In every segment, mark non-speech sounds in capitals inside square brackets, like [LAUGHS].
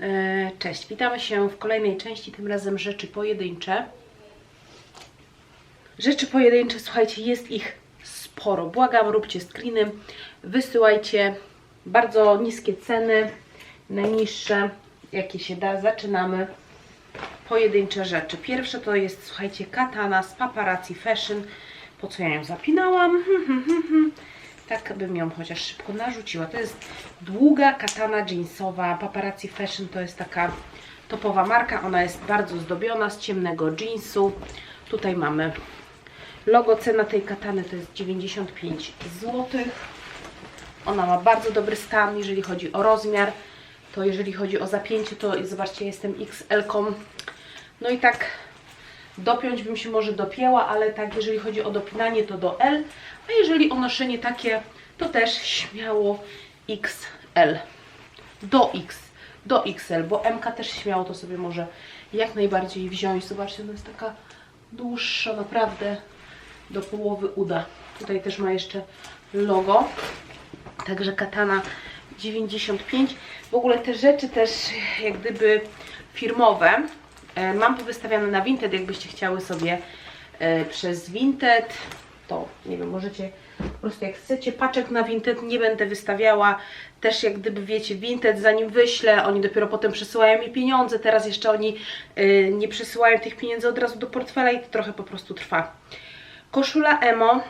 E, Cześć, witamy się w kolejnej części, tym razem rzeczy pojedyncze. Rzeczy pojedyncze, słuchajcie, jest ich sporo. Błagam, róbcie screeny, wysyłajcie bardzo niskie ceny, najniższe, jakie się da. Zaczynamy pojedyncze rzeczy. Pierwsze to jest, słuchajcie, katana z Paparazzi Fashion. Po co ja ją zapinałam? [LAUGHS] tak bym ją chociaż szybko narzuciła. To jest długa katana jeansowa. Paparazzi Fashion to jest taka topowa marka. Ona jest bardzo zdobiona z ciemnego jeansu. Tutaj mamy logo. Cena tej katany to jest 95 zł. Ona ma bardzo dobry stan, jeżeli chodzi o rozmiar. To jeżeli chodzi o zapięcie, to zobaczcie, jestem XL-ką. No i tak dopiąć bym się może dopięła, ale tak jeżeli chodzi o dopinanie to do L, a jeżeli o noszenie takie, to też śmiało XL. Do X, do XL, bo MK też śmiało to sobie może jak najbardziej wziąć. Zobaczcie, ona jest taka dłuższa, naprawdę do połowy uda. Tutaj też ma jeszcze logo. Także katana 95. W ogóle te rzeczy też jak gdyby firmowe mam powystawiane na Vinted, jakbyście chciały sobie e, przez Vinted, to nie wiem, możecie po prostu jak chcecie paczek na Vinted, nie będę wystawiała. Też jak gdyby wiecie, Vinted zanim wyślę, oni dopiero potem przesyłają mi pieniądze, teraz jeszcze oni e, nie przesyłają tych pieniędzy od razu do portfela i to trochę po prostu trwa. Koszula emo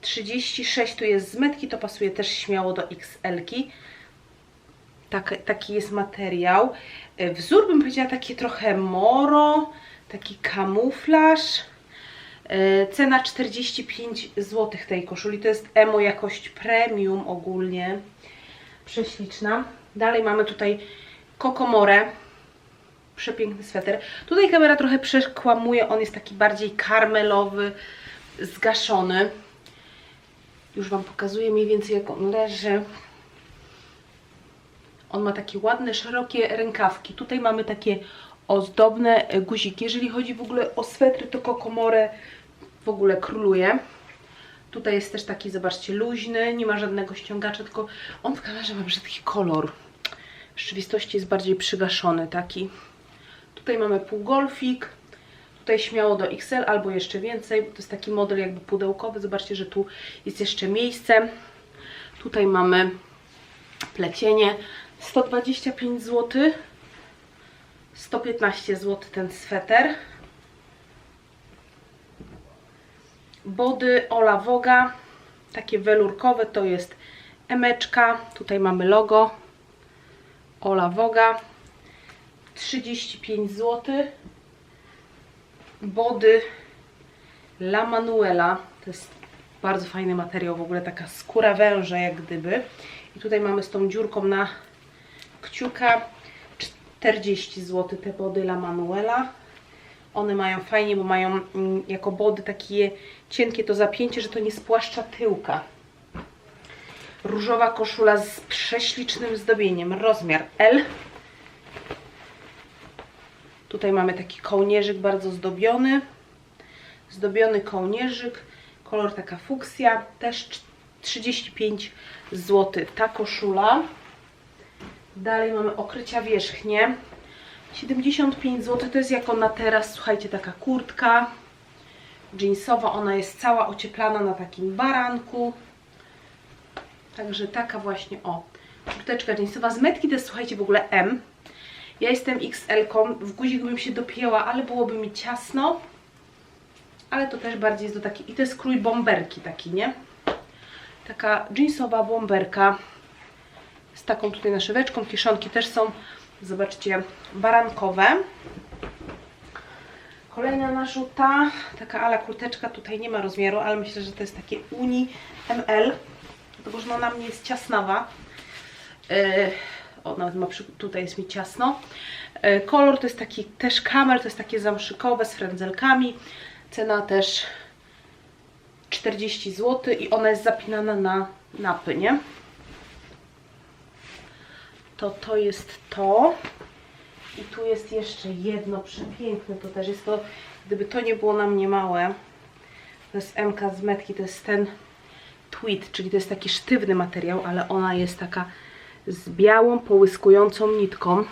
36 tu jest z metki, to pasuje też śmiało do XL-ki. Tak, taki jest materiał. E, Wzór bym powiedziała takie trochę moro, taki kamuflaż. E, Cena 45 zł tej koszuli. To jest emo jakość premium ogólnie. Prześliczna. Dalej mamy tutaj kokomorę. Przepiękny sweter. Tutaj kamera trochę przekłamuje. On jest taki bardziej karmelowy, zgaszony. Już Wam pokazuję mniej więcej jak on leży. On ma takie ładne, szerokie rękawki. Tutaj mamy takie ozdobne e, guziki. Jeżeli chodzi w ogóle o swetry, to kokomore w ogóle króluje. Tutaj jest też taki, zobaczcie, luźny, nie ma żadnego ściągacza, tylko on w kamerze ma brzydki kolor. W rzeczywistości jest bardziej przygaszony taki. Tutaj mamy półgolfik. Tutaj śmiało do XL albo jeszcze więcej, bo to jest taki model jakby pudełkowy. Zobaczcie, że tu jest jeszcze miejsce. Tutaj mamy plecienie 125 zł. 115 zł ten sweter. Body Ola Voga. Takie welurkowe to jest emeczka. Tutaj mamy logo Ola Voga. 35 zł body La Manuela. To jest bardzo fajny materiał, w ogóle taka skóra węża jak gdyby. I tutaj mamy z tą dziurką na kciuka 40 zł te body La Manuela. One mają fajnie, bo mają mm, jako body takie cienkie to zapięcie, że to nie spłaszcza tyłka. Różowa koszula z prześlicznym zdobieniem. Rozmiar L. Tutaj mamy taki kołnierzyk bardzo zdobiony. Zdobiony kołnierzyk. Kolor taka fuksja. Też 35 zł ta koszula. Dalej mamy okrycia wierzchnie. 75 zł to jest jako na teraz, słuchajcie, taka kurtka jeansowa. Ona jest cała ocieplana na takim baranku. Także taka właśnie, o, kurteczka jeansowa. Z metki to jest, słuchajcie, w ogóle M. Ja jestem XL-ką, w guzik bym się dopięła, ale byłoby mi ciasno. Ale to też bardziej jest do takiej... I to jest krój bomberki taki, nie? Taka jeansowa bomberka z taką tutaj naszyweczką. Kieszonki też są, zobaczcie, barankowe. Kolejna narzuta, taka ala kurteczka, tutaj nie ma rozmiaru, ale myślę, że to jest takie Uni ML, dlatego że ona na mnie jest ciasnawa. Yy, o, nawet ma tutaj jest mi ciasno. Yy, kolor to jest taki też kamer, to jest takie zamszykowe z frędzelkami. Cena też 40 zł i ona jest zapinana na napy, nie? To to jest to. I tu jest jeszcze jedno przepiękne, to też jest to, gdyby to nie było na mnie małe, to jest MK z metki, to jest ten tweed, czyli to jest taki sztywny materiał, ale ona jest taka z białą, połyskującą nitką.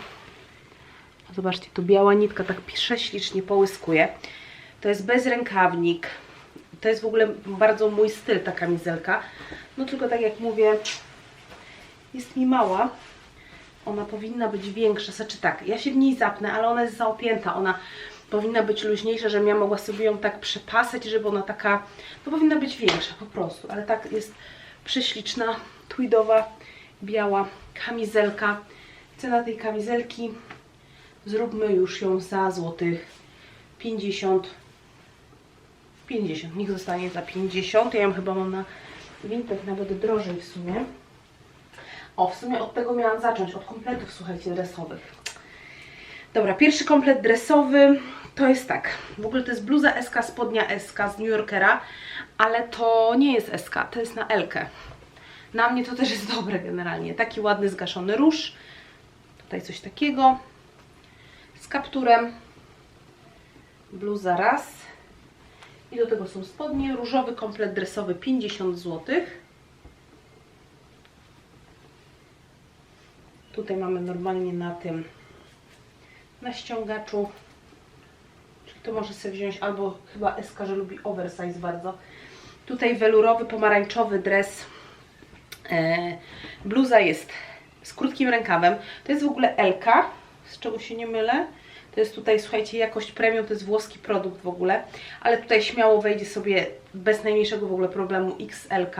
Zobaczcie, tu biała nitka tak prześlicznie połyskuje. To jest bezrękawnik. To jest w ogóle bardzo mój styl, ta kamizelka. No tylko tak jak mówię, jest mi mała. Ona powinna być większa. Znaczy tak, ja się w niej zapnę, ale ona jest zaopięta. Ona powinna być luźniejsza, żebym ja mogła sobie ją tak przepasać, żeby ona taka, no powinna być większa po prostu. Ale tak jest prześliczna, tweedowa, biała kamizelka. Cena tej kamizelki, zróbmy już ją za złotych 50 50, niech zostanie za 50. Ja ją chyba mam na Vinted nawet drożej w sumie. O, w sumie od tego miałam zacząć, od kompletów, słuchajcie, dresowych. Dobra, pierwszy komplet dresowy to jest tak. W ogóle to jest bluza SK, spodnia SK z New Yorkera, ale to nie jest SK, to jest na Elkę. Na mnie to też jest [LAUGHS] dobre generalnie. Taki ładny zgaszony róż. Tutaj coś takiego. Z kapturem. Bluza raz. I do tego są spodnie. Różowy komplet dresowy 50 zł. Tutaj mamy normalnie na tym na ściągaczu. To może sobie wziąć albo chyba SK, że lubi oversize bardzo. Tutaj welurowy, pomarańczowy dres. E, bluza jest z krótkim rękawem. To jest w ogóle LK, z czego się nie mylę. To jest tutaj, słuchajcie, jakość premium, to jest włoski produkt w ogóle, ale tutaj śmiało wejdzie sobie bez najmniejszego w ogóle problemu XLK.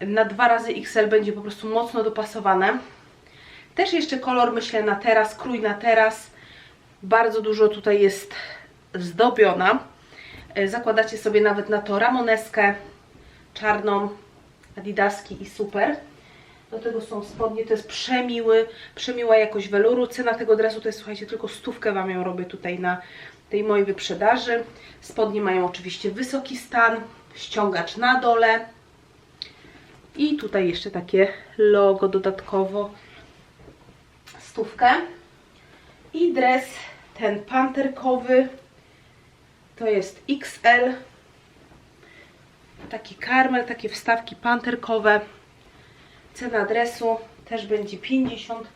Na dwa razy XL będzie po prostu mocno dopasowane. Też jeszcze kolor, myślę, na teraz, krój na teraz. Bardzo dużo tutaj jest zdobiona. E, Zakładacie sobie nawet na to ramoneskę czarną, adidaski i super. Do tego są spodnie, to jest przemiły, przemiła jakość weluru. Cena tego dresu to jest, słuchajcie, tylko stówkę Wam ją robię tutaj na tej mojej wyprzedaży. Spodnie mają oczywiście wysoki stan, ściągacz na dole. I tutaj jeszcze takie logo dodatkowo stówkę. I dres ten panterkowy to jest XL. Taki karmel, takie wstawki panterkowe. Cena dresu też będzie 50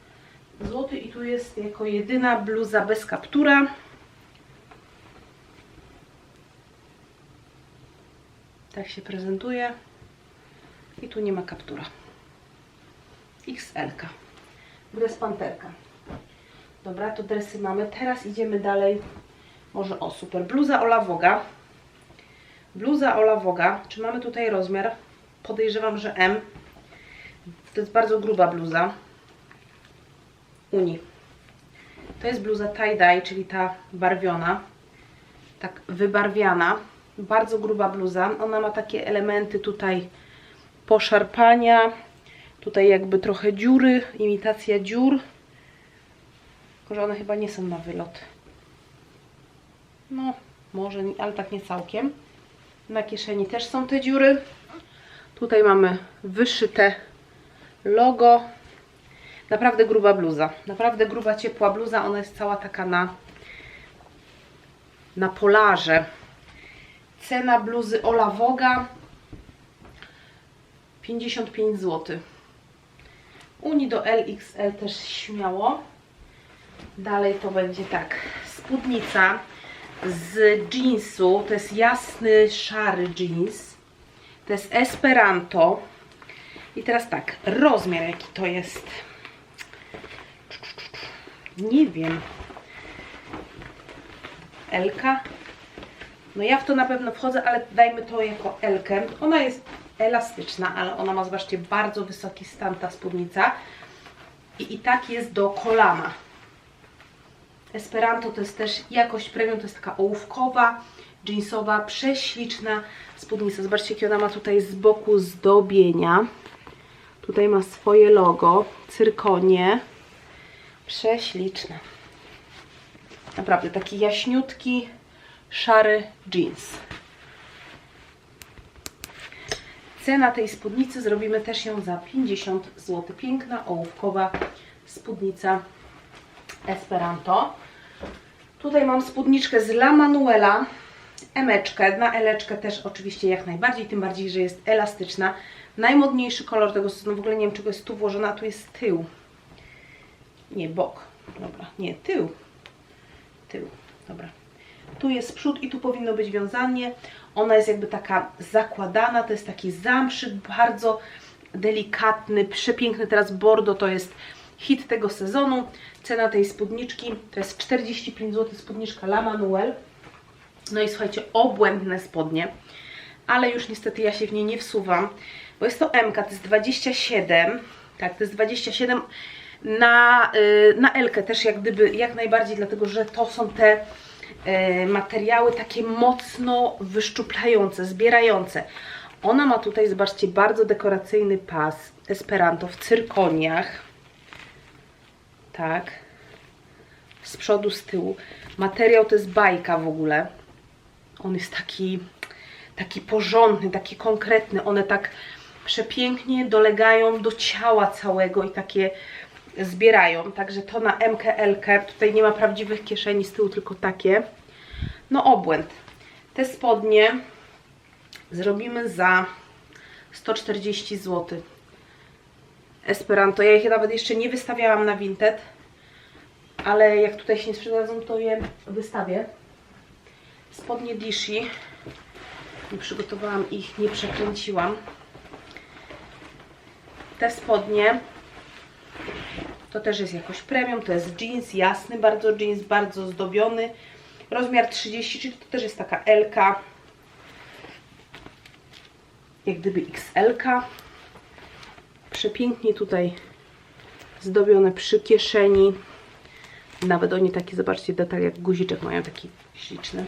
zł i tu jest jako jedyna bluza bez kaptura. Tak się prezentuje. I tu nie ma kaptura. XL. -ka. Dres panterka. Dobra, to dresy mamy. Teraz idziemy dalej. Może o, super. Bluza Ola Woga. Bluza Ola Woga. Czy mamy tutaj rozmiar? Podejrzewam, że M. To jest bardzo gruba bluza. Uni. To jest bluza tie-dye, czyli ta barwiona. Tak wybarwiana. Bardzo gruba bluza. Ona ma takie elementy tutaj poszarpania. Tutaj jakby trochę dziury, imitacja dziur. Tylko, że one chyba nie są na wylot. No, może, ale tak nie całkiem. Na kieszeni też są te dziury. Tutaj mamy wyszyte logo. Naprawdę gruba bluza. Naprawdę gruba, ciepła bluza. Ona jest cała taka na, na polarze. Cena bluzy Ola Woga 55 zł. Uni do LXL też śmiało. Dalej to będzie tak. Spódnica z jeansu. To jest jasny, szary jeans. To jest Esperanto. I teraz tak, rozmiar jaki to jest. Nie wiem. Elka. No ja w to na pewno wchodzę, ale dajmy to jako Elkę. Ona jest elastyczna, ale ona ma, zobaczcie, bardzo wysoki stan ta spódnica. I, i tak jest do kolana. Esperanto to jest też jakość premium, to jest taka ołówkowa, jeansowa, prześliczna spódnica. Zobaczcie, jakie ona ma tutaj z boku zdobienia. Tutaj ma swoje logo, cyrkonie. Prześliczna. Naprawdę taki jaśniutki, szary jeans. Cena tej spódnicy zrobimy też ją za 50 zł. Piękna, ołówkowa spódnica Esperanto. Tutaj mam spódniczkę z La Manuela, emeczkę, na eleczkę też oczywiście jak najbardziej, tym bardziej, że jest elastyczna. Najmodniejszy kolor tego sezonu, w ogóle nie wiem czego jest tu włożona, tu jest tył. Nie, bok. Dobra, nie, tył. Tył, dobra. Tu jest przód i tu powinno być wiązanie. Ona jest jakby taka zakładana, to jest taki zamszyk bardzo delikatny, przepiękny. Teraz Bordo to jest hit tego sezonu. Cena tej spódniczki to jest 45 zł, spódniczka La Manuel. No i słuchajcie, obłędne spodnie, ale już niestety ja się w nie nie wsuwam, bo jest to MK, to jest 27, tak, to jest 27 na, y, na Elkę też jak gdyby, jak najbardziej, dlatego że to są te materiały takie mocno wyszczuplające, zbierające. Ona ma tutaj, zobaczcie, bardzo dekoracyjny pas Esperanto w cyrkoniach, tak, z przodu, z tyłu. Materiał to jest bajka w ogóle. On jest taki, taki porządny, taki konkretny. One tak przepięknie dolegają do ciała całego i takie zbierają. Także to na MKL. Tutaj nie ma prawdziwych kieszeni z tyłu, tylko takie. No obłęd. Te spodnie zrobimy za 140 zł. Esperanto. Ja ich nawet jeszcze nie wystawiałam na Vinted, ale jak tutaj się nie sprzedadzą, to je wystawię. Spodnie Dishi. Nie przygotowałam ich, nie przekręciłam. Te spodnie to też jest jakoś premium, to jest jeans, jasny bardzo jeans, bardzo zdobiony. Rozmiar 30, czyli to też jest taka L, jak gdyby XL. -ka. Przepięknie tutaj zdobione przy kieszeni. Nawet oni taki, zobaczcie, detal jak guziczek mają taki śliczny.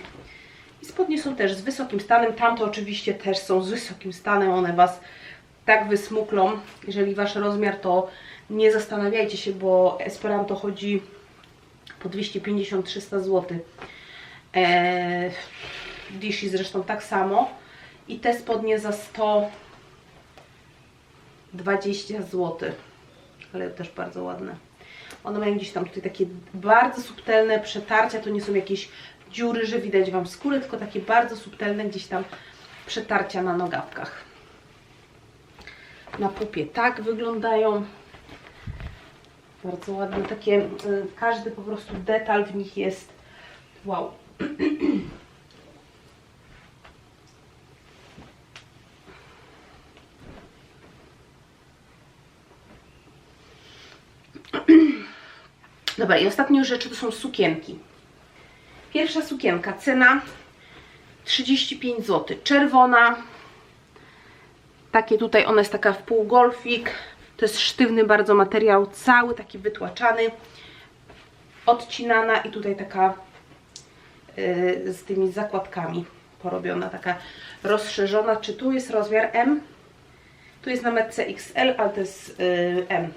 I spodnie są też z wysokim stanem. Tamte oczywiście też są z wysokim stanem. One Was tak wysmuklą. Jeżeli Wasz rozmiar, to nie zastanawiajcie się, bo Esperanto chodzi po 250-300 zł. Eee, Dishi zresztą tak samo. I te spodnie za 120 zł. Ale też bardzo ładne. One mają gdzieś tam tutaj takie bardzo subtelne przetarcia. To nie są jakieś dziury, że widać Wam skórę, tylko takie bardzo subtelne gdzieś tam przetarcia na nogawkach. Na pupie tak wyglądają. Bardzo ładne, takie, y, każdy po prostu detal w nich jest wow. [CLEARS THROAT] Dobra, i ostatnią rzeczy to są sukienki. Pierwsza sukienka, cena 35 zł. Czerwona. Takie tutaj, ona jest taka w pół golfik. To jest sztywny bardzo materiał, cały taki wytłaczany. Odcinana i tutaj taka yy, z tymi zakładkami porobiona, taka rozszerzona. Czy tu jest rozmiar M? Tu jest na metce XL, ale to jest yy, M.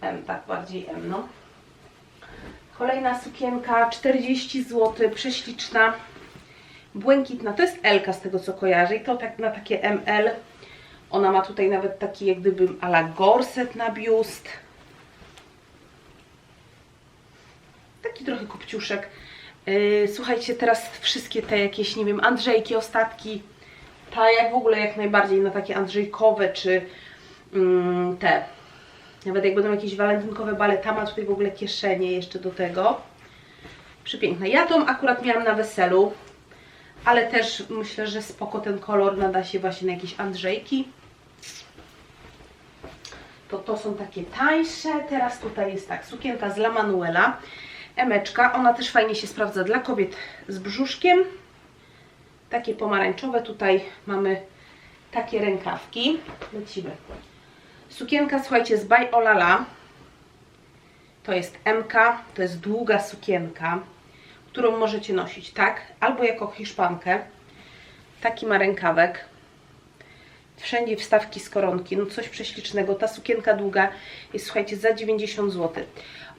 M, tak, bardziej M, no. Kolejna sukienka, 40 zł, prześliczna, błękitna. To jest Elka z tego co kojarzę i to tak na takie ML. Ona ma tutaj nawet taki jak gdyby ala gorset na biust. Taki trochę kopciuszek. Yy, słuchajcie, teraz wszystkie te jakieś, nie wiem, Andrzejki, ostatki, ta jak w ogóle jak najbardziej na takie Andrzejkowe, czy mm, te nawet jak będą jakieś walentynkowe baleta, ma tutaj w ogóle kieszenie jeszcze do tego. Przepiękne. Ja tą akurat miałam na weselu, ale też myślę, że spoko ten kolor nada się właśnie na jakieś Andrzejki. To to są takie tańsze. Teraz tutaj jest tak, sukienka z La Manuela. Emeczka, ona też fajnie się sprawdza dla kobiet z brzuszkiem. Takie pomarańczowe, tutaj mamy takie rękawki. Lecimy. Sukienka, słuchajcie, z By Olala. To jest MK, to jest długa sukienka, którą możecie nosić tak, albo jako hiszpankę. Taki ma rękawek. Wszędzie wstawki z koronki, no coś prześlicznego. Ta sukienka długa jest, słuchajcie, za 90 zł.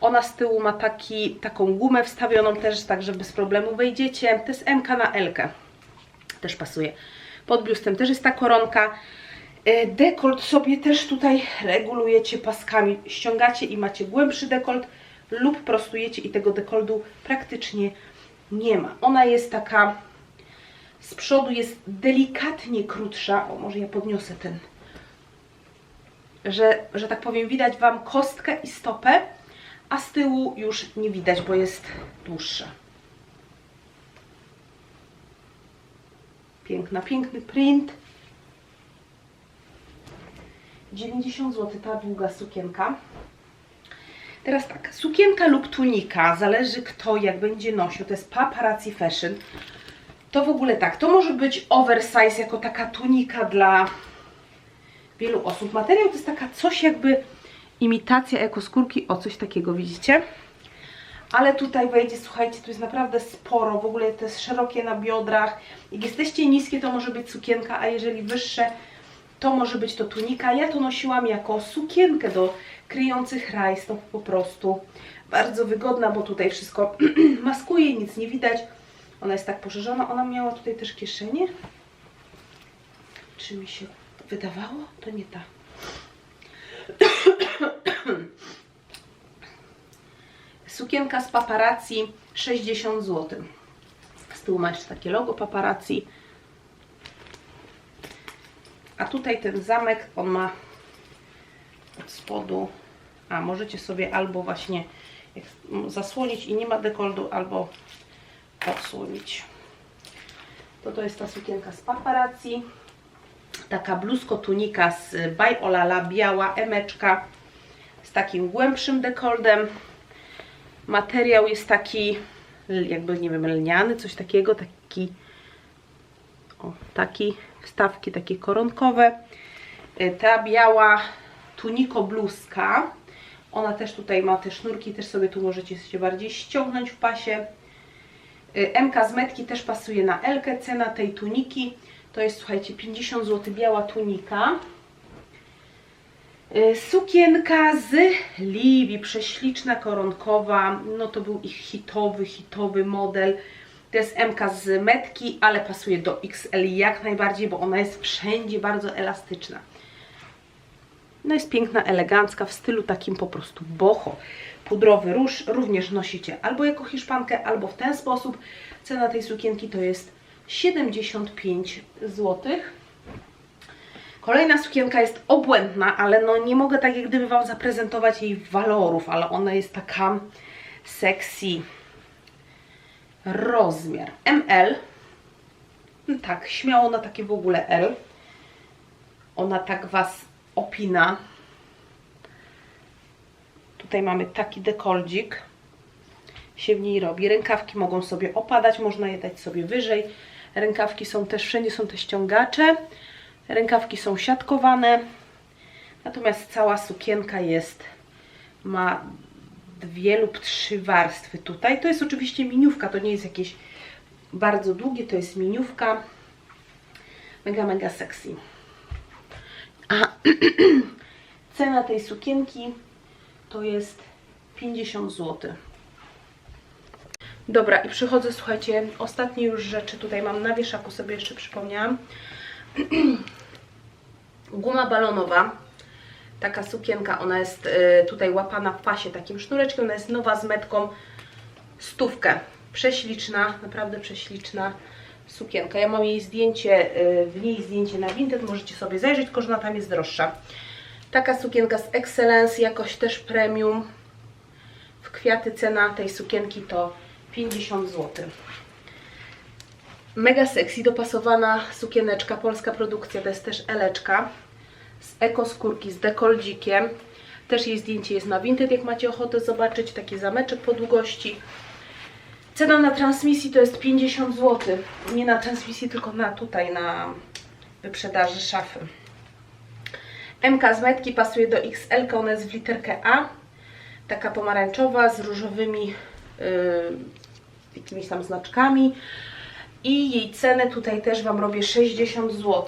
Ona z tyłu ma taki, taką gumę wstawioną też, tak, że bez problemu wejdziecie. To jest MK na L. -kę. Też pasuje. Pod biustem też jest ta koronka. E, dekolt sobie też tutaj regulujecie paskami. Ściągacie i macie głębszy dekolt lub prostujecie i tego dekoltu praktycznie nie ma. Ona jest taka, z przodu jest delikatnie krótsza. O, może ja podniosę ten że, że tak powiem widać Wam kostkę i stopę, a z tyłu już nie widać, bo jest dłuższa. Piękna, piękny print. 90 zł ta długa sukienka. Teraz tak, sukienka lub tunika, zależy kto jak będzie nosił, to jest paparazzi fashion. To w ogóle tak, to może być oversize jako taka tunika dla wielu osób. Materiał to jest taka coś jakby imitacja ekoskórki, o coś takiego, widzicie? Ale tutaj wejdzie, słuchajcie, tu jest naprawdę sporo, w ogóle to jest szerokie na biodrach. Jak jesteście niskie, to może być sukienka, a jeżeli wyższe, to może być to tunika. Ja to nosiłam jako sukienkę do kryjących rajstop po prostu. Bardzo wygodna, bo tutaj wszystko [CLEARS THROAT] maskuje, nic nie widać. Ona jest tak poszerzona. Ona miała tutaj też kieszenie. Czy mi się wydawało? To nie ta. [COUGHS] Sukienka z paparazzi 60 zł. Z tyłu ma jeszcze takie logo paparazzi. A tutaj ten zamek, on ma od spodu, a możecie sobie albo właśnie zasłonić i nie ma dekoldu, albo odsłonić. To to jest ta sukienka z paparazzi. Taka bluzko tunika z By Olala, biała emeczka z takim głębszym dekoldem. Materiał jest taki jakby, nie wiem, lniany, coś takiego, taki o, taki, wstawki takie koronkowe. Y, Ta biała tuniko bluzka, ona też tutaj ma te sznurki, też sobie tu możecie się bardziej ściągnąć w pasie. Y, MK z metki też pasuje na Elkę. Cena tej tuniki to jest, słuchajcie, 50 zł biała tunika. Y, Sukienka z Livi, prześliczna, koronkowa. No to był ich hitowy, hitowy model. To jest MK z metki, ale pasuje do XL jak najbardziej, bo ona jest wszędzie bardzo elastyczna. No jest piękna, elegancka, w stylu takim po prostu boho. Pudrowy róż również nosicie albo jako hiszpankę, albo w ten sposób. Cena tej sukienki to jest 75 zł. Kolejna sukienka jest obłędna, ale no nie mogę tak jak gdyby Wam zaprezentować jej walorów, ale ona jest taka sexy. Rozmiar ML. No tak, śmiało na takie w ogóle L. Ona tak Was opina. Tutaj mamy taki dekoldzik. Się w niej robi. Rękawki mogą sobie opadać, można je dać sobie wyżej. Rękawki są też, wszędzie są te ściągacze. Rękawki są siatkowane. Natomiast cała sukienka jest, ma dwie lub trzy warstwy tutaj. To jest oczywiście miniówka, to nie jest jakieś bardzo długie, to jest miniówka. Mega, mega sexy. A [CLEARS THROAT] cena tej sukienki to jest 50 zł. Dobra, i przychodzę, słuchajcie, ostatnie już rzeczy tutaj mam na wieszaku, sobie jeszcze przypomniałam. [CLEARS THROAT] Guma balonowa, taka sukienka, ona jest y, tutaj łapana w pasie takim sznureczkiem, ona jest nowa z metką, stówkę. Prześliczna, naprawdę prześliczna sukienka. Ja mam jej zdjęcie, y, w niej zdjęcie na Vinted, możecie sobie zajrzeć, tylko tam jest droższa. Taka sukienka z Excellence, jakoś też premium. W kwiaty cena tej sukienki to 50 zł. Mega sexy, dopasowana sukieneczka, polska produkcja, to jest też eleczka z ekoskórki, z dekoldzikiem. Też jej zdjęcie jest na Vinted, jak macie ochotę zobaczyć, taki zameczek po długości. Cena na transmisji to jest 50 zł. Nie na transmisji, tylko na tutaj, na wyprzedaży szafy. MK z pasuje do XL, ona jest w literkę A. Taka pomarańczowa z różowymi yy, jakimiś tam znaczkami. I jej cenę tutaj też Wam robię 60 zł.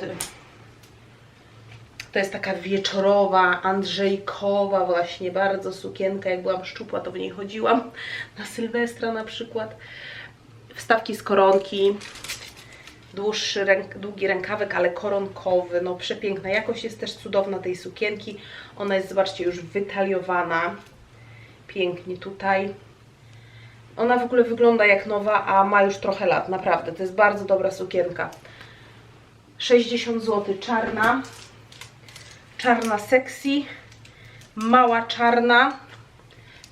To jest taka wieczorowa, andrzejkowa właśnie, bardzo sukienka. Jak byłam szczupła, to w niej chodziłam. Na Sylwestra na przykład. Wstawki z koronki. Dłuższy, ręk, długi rękawek, ale koronkowy. No przepiękna. Jakość jest też cudowna tej sukienki. Ona jest, zobaczcie, już wytaliowana. Pięknie tutaj. Ona w ogóle wygląda jak nowa, a ma już trochę lat. Naprawdę, to jest bardzo dobra sukienka. 60 zł czarna. czarna sexy, mała czarna,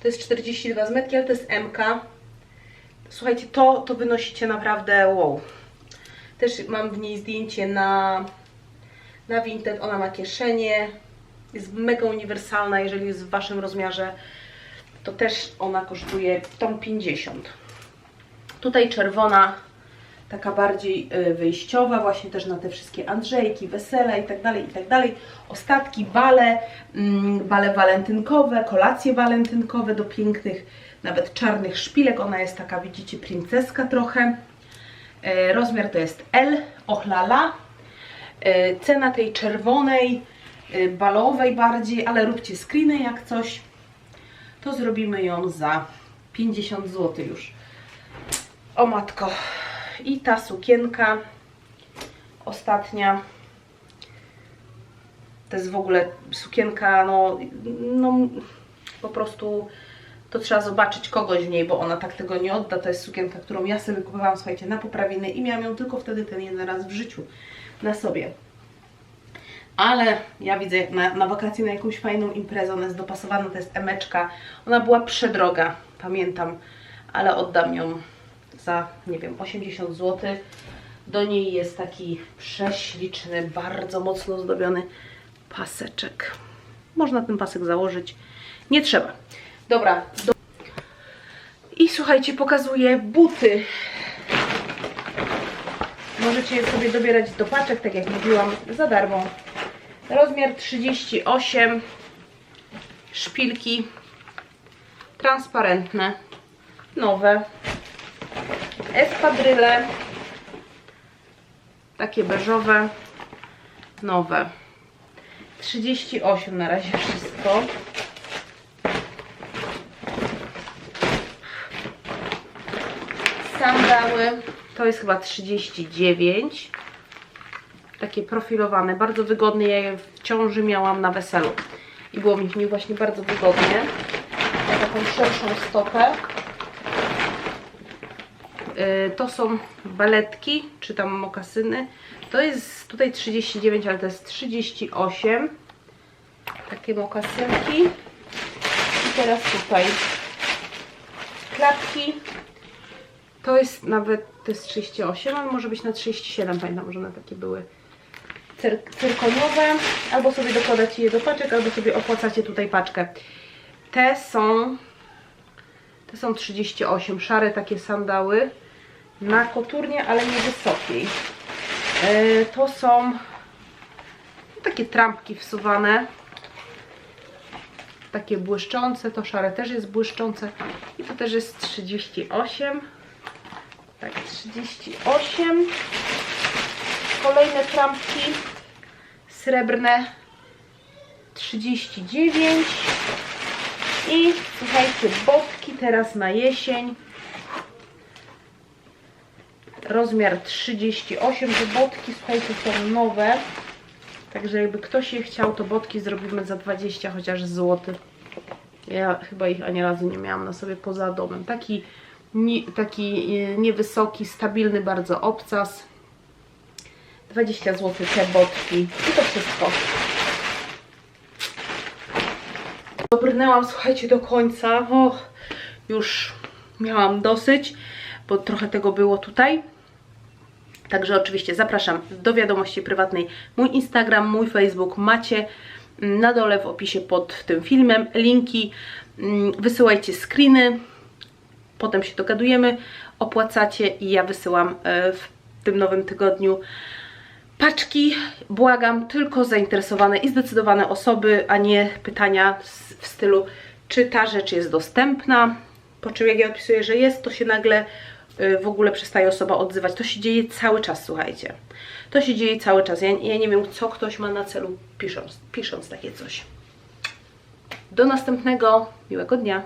to jest 42 zmetki, ale to jest MK. Słuchajcie, to, to wynosicie naprawdę wow. Też mam w niej zdjęcie na, na Vinted, ona ma kieszenie, jest mega uniwersalna, jeżeli jest w Waszym rozmiarze, to też ona kosztuje tą 50. Tutaj czerwona, taka bardziej y, wyjściowa, właśnie też na te wszystkie Andrzejki, wesela i tak dalej, i tak dalej. Ostatki, bale, mm, bale walentynkowe, kolacje walentynkowe do pięknych, nawet czarnych szpilek. Ona jest taka, widzicie, princeska trochę. E, Rozmiar to jest L, ochlala. E, Cena tej czerwonej, e, balowej bardziej, ale róbcie screeny jak coś. To zrobimy ją za 50 zł już. O matko. I ta sukienka ostatnia. To jest w ogóle sukienka, no, no po prostu to trzeba zobaczyć kogoś w niej, bo ona tak tego nie odda. To jest sukienka, którą ja sobie kupowałam, słuchajcie, na poprawiny i miałam ją tylko wtedy ten jeden raz w życiu na sobie. Ale ja widzę na, na wakacje na jakąś fajną imprezę, ona jest dopasowana, to jest emeczka. Ona była przedroga, pamiętam, ale oddam ją za, nie wiem, 80 zł. Do niej jest taki prześliczny, bardzo mocno zdobiony paseczek. Można ten pasek założyć, nie trzeba. Dobra. Do... I słuchajcie, pokazuję buty. Możecie je sobie dobierać do paczek, tak jak mówiłam, za darmo. Rozmiar 38. Szpilki transparentne, nowe. Espadryle. Takie beżowe, nowe. 38 na razie wszystko. To jest chyba 39. Takie profilowane, bardzo wygodne. Ja je w ciąży miałam na weselu i było mi w nich właśnie bardzo wygodnie. Ma taką szerszą stopę. Yy, To są baletki, czy tam mokasyny. To jest tutaj 39, ale to jest 38. Takie mokasynki. I teraz tutaj klapki. To jest nawet, to jest 38, ale może być na 37, pamiętam, że one takie były cyr cyrkoniowe. Albo sobie dokładacie je do paczek, albo sobie opłacacie tutaj paczkę. Te są, te są 38, szare takie sandały na koturnie, ale nie wysokiej. Yy, to są takie trampki wsuwane. Takie błyszczące, to szare też jest błyszczące. I to też jest 38. Tak, 38. Kolejne trampki srebrne 39. I słuchajcie, botki teraz na jesień. Rozmiar 38. Te botki, słuchajcie, są nowe. Także jakby ktoś je chciał, to botki zrobimy za 20 chociaż złotych. Ja chyba ich ani razu nie miałam na sobie poza domem. Taki, taki e, niewysoki, stabilny bardzo obcas. 20 zł te botki. I to wszystko. Dobrnęłam, słuchajcie, do końca. Och, już miałam dosyć, bo trochę tego było tutaj. Także oczywiście zapraszam do wiadomości prywatnej. Mój Instagram, mój Facebook macie na dole w opisie pod tym filmem. Linki, mm, wysyłajcie screeny, potem się dogadujemy, opłacacie i ja wysyłam e, w tym nowym tygodniu paczki. Błagam, tylko zainteresowane i zdecydowane osoby, a nie pytania w stylu, czy ta rzecz jest dostępna. Po czym jak ja odpisuję, że jest, to się nagle y, w ogóle przestaje osoba odzywać. To się dzieje cały czas, słuchajcie. To się dzieje cały czas. Ja, ja nie wiem, co ktoś ma na celu pisząc, pisząc takie coś. Do następnego miłego dnia.